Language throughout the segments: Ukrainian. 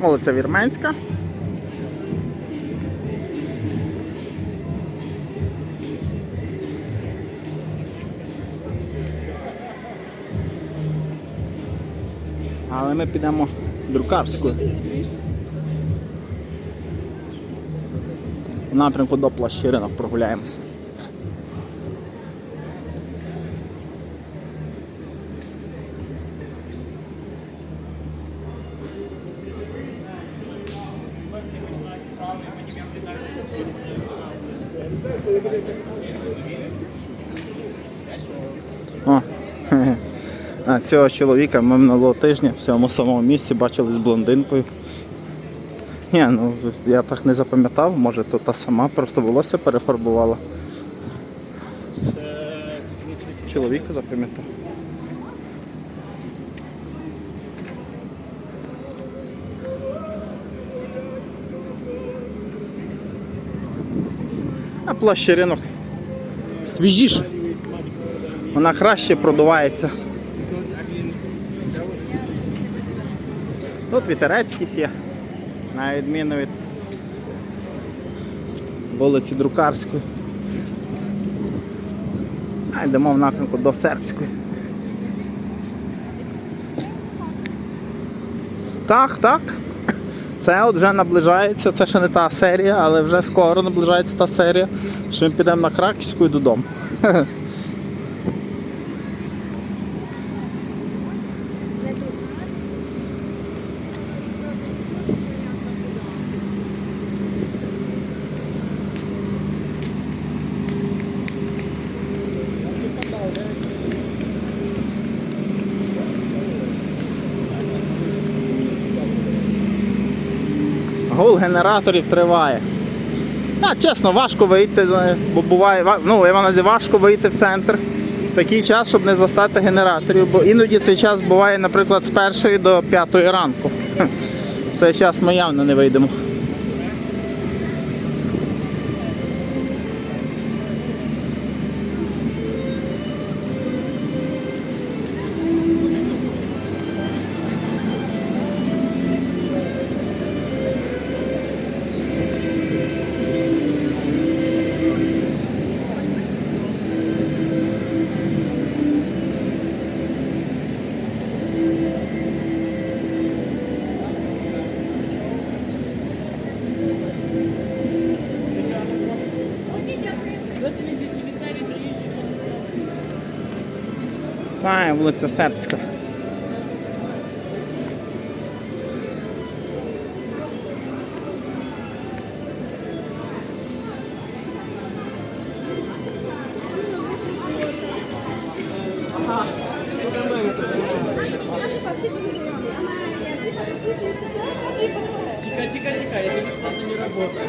Вулиця Вірменська. Але ми підемо з друкарською. В напрямку до площі ринок прогуляємося. О. А цього чоловіка ми минулого тижня в цьому самому місці бачили з блондинкою. Ні, ну я так не запам'ятав, може то та сама, просто волосся перефарбувала. Чоловіка запам'ятав. А площа ринок свіжіше. Вона краще продувається. Тут вітерець є, на відміну від вулиці Друкарської. А йдемо в напрямку до Сербської. Так, так. Це от вже наближається, це ще не та серія, але вже скоро наближається та серія, що ми підемо на Краківську і додому. Гул генераторів триває. А, чесно, важко вийти, бо буває, ва- ну, Іваназі важко вийти в центр в такий час, щоб не застати генераторів, бо іноді цей час буває, наприклад, з першої до п'ятої ранку. В цей час ми явно не вийдемо. Полтаві, вулиця Сербська. Тихо, тихо, тихо, я бесплатно не работаю.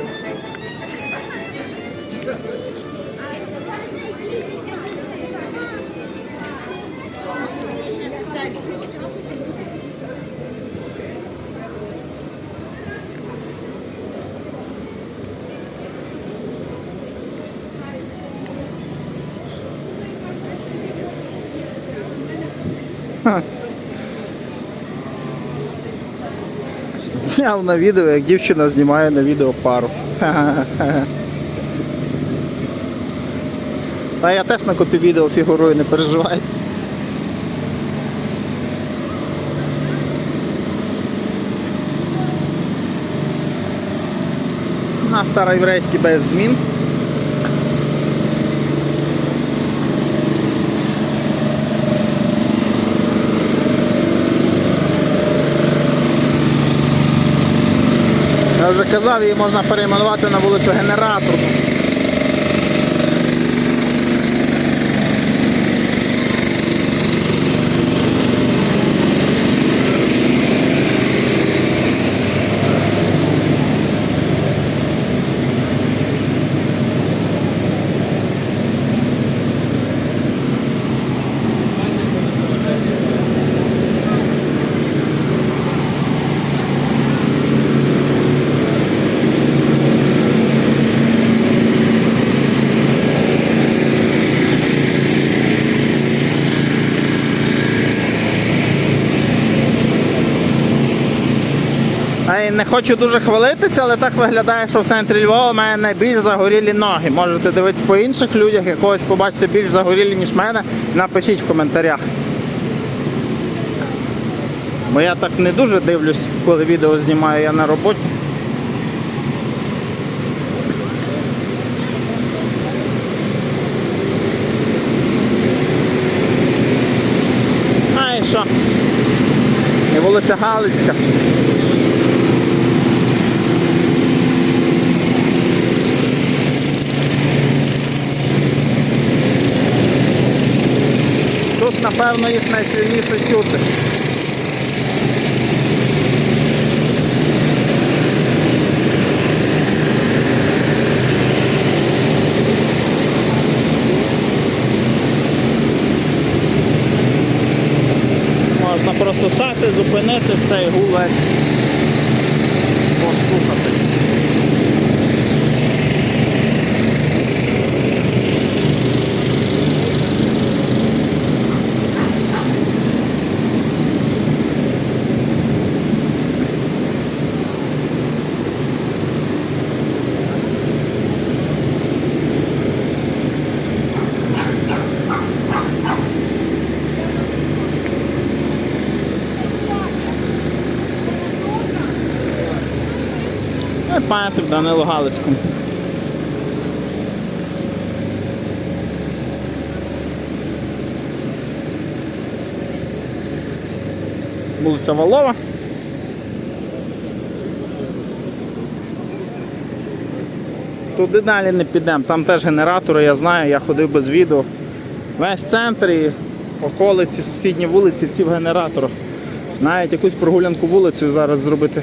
Зняв на відео, як дівчина знімає на відео пару. Та я теж на копі відео фігурую, не переживайте. На староєврейський без змін. Я вже казав, її можна перейменувати на вулицю Генераторну. Не хочу дуже хвалитися, але так виглядає, що в центрі Львова в мене найбільш загорілі ноги. Можете дивитися по інших людях, якогось побачите більш загорілі, ніж мене. Напишіть в коментарях. Бо я так не дуже дивлюсь, коли відео знімаю я на роботі. А і що? І вулиця Галицька. Тут, напевно, їх найсильніше чути. Можна просто стати, зупинити цей гулець. Ну, і пам'ятник Данилу Галицькому. Вулиця Валова. Туди далі не підемо, там теж генератори, я знаю, я ходив без відео. Весь центр і околиці, сусідні вулиці, всі в генераторах. Навіть якусь прогулянку вулицею зараз зробити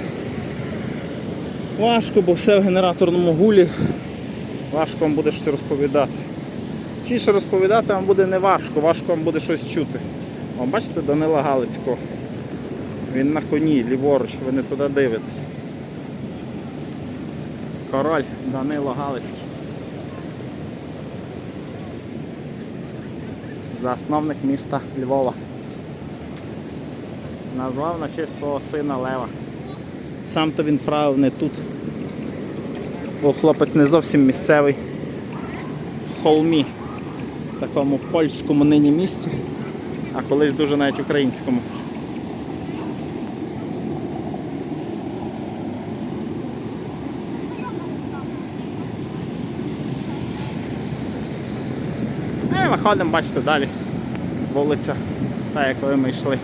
Важко, бо все в генераторному гулі. Важко вам буде щось розповідати. Чіше розповідати вам буде не важко, важко вам буде щось чути. О, бачите Данила Галицького? Він на коні, ліворуч, ви не туди дивитесь. Король Данило Галицький. Засновник міста Львова. Назвав на честь свого сина Лева. Сам то він правив не тут. Бо хлопець не зовсім місцевий. В холмі, в такому польському нині місті, а колись дуже навіть українському. Ну І виходимо, бачите, далі. Вулиця, та якою ми йшли.